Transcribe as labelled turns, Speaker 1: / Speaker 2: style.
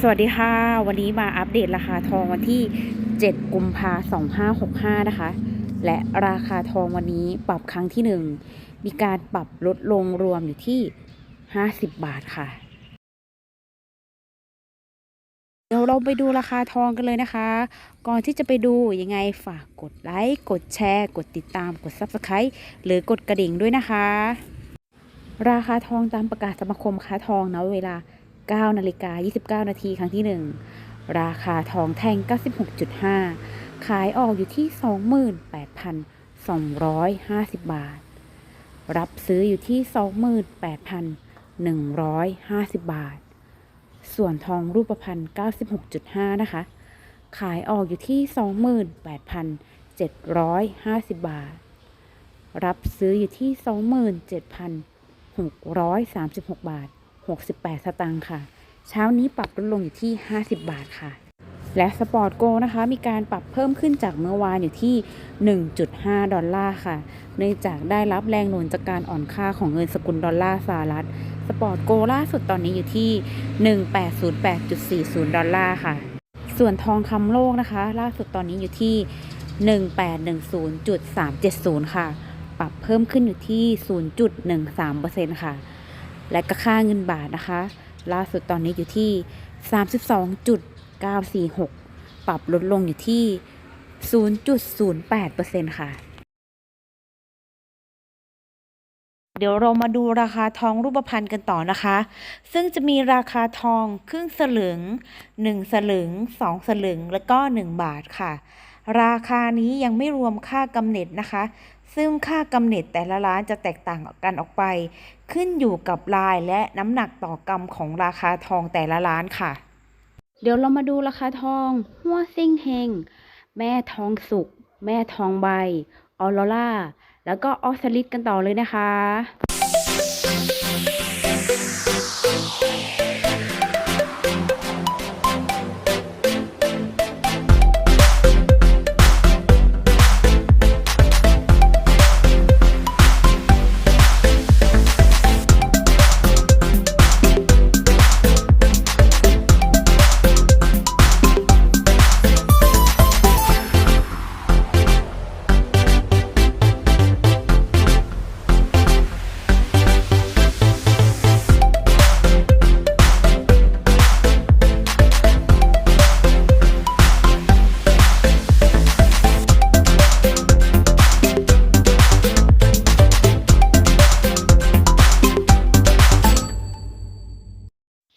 Speaker 1: สวัสดีค่ะ วันนี้มาอัปเดตราคาทองวันที่ 7 กุมภา2565นะคะ และราคาทองวันนี้ปรับครั้งที่1มีการปรับลดลงรวมอยู่ที่ 50 บาทค่ะ เดี๋ยวเราไปดูราคาทองกันเลยนะคะ ก่อนที่จะไปดูยังไงฝากกดไลค์กดแชร์ กดติดตามกด Subscribe หรือกดกระดิ่งด้วยนะคะ ราคาทองตามประกาศสมาคมค้าทองนะเวลา 9นาฬิกา29 นาทีครั้งที่ 1 ราคาทองแท่ง 96.5 ขายออกอยู่ที่ 28,250 บาท รับซื้ออยู่ที่ 28,150 บาท ส่วนทองรูปพรรณ96.5 นะคะ ขายออกอยู่ที่ 28,750 บาท รับซื้ออยู่ที่ 27,636 บาท 68 สตางค์ค่ะ เช้านี้ปรับลดลงอยู่ที่ 50 บาทค่ะ และสปอร์ตโกนะคะมีการปรับเพิ่มขึ้นจากเมื่อวานอยู่ที่ 1.5 ดอลลาร์ค่ะ เนื่องจากได้รับแรงหนุนจากการอ่อนค่าของเงินสกุลดอลลาร์สหรัฐ สปอร์ตโกล่าสุดตอนนี้อยู่ที่ 1808.40 ดอลลาร์ค่ะ ส่วนทองคำโลกนะคะ ล่าสุดตอนนี้อยู่ที่1810.370 ค่ะ ปรับเพิ่มขึ้นอยู่ที่ 0.13%ค่ะ และก็ค่าเงินบาทนะคะ ล่าสุดตอนนี้อยู่ที่ 32.946 ปรับลดลงอยู่ที่ 0.08%ค่ะ เดี๋ยวเรามาดูราคาทองรูปพรรณกันต่อนะคะ ซึ่งจะมีราคาทองครึ่งสลึง 1 สลึง 2 สลึง แล้วก็ 1 บาทค่ะ ราคานี้ยังไม่รวมค่ากำเนิดนะคะ ซึ่งค่ากำเนิดแต่ละร้านจะแตกต่างกันออกไป ขึ้นอยู่กับลายและน้ำหนักต่อกรัมของราคาทองแต่ละร้านค่ะ เดี๋ยวเรามาดูราคาทอง หัวซิ่งเฮง แม่ทองสุก แม่ทองใบ ออโรล่า แล้วก็ออสลิดกันต่อเลยนะคะ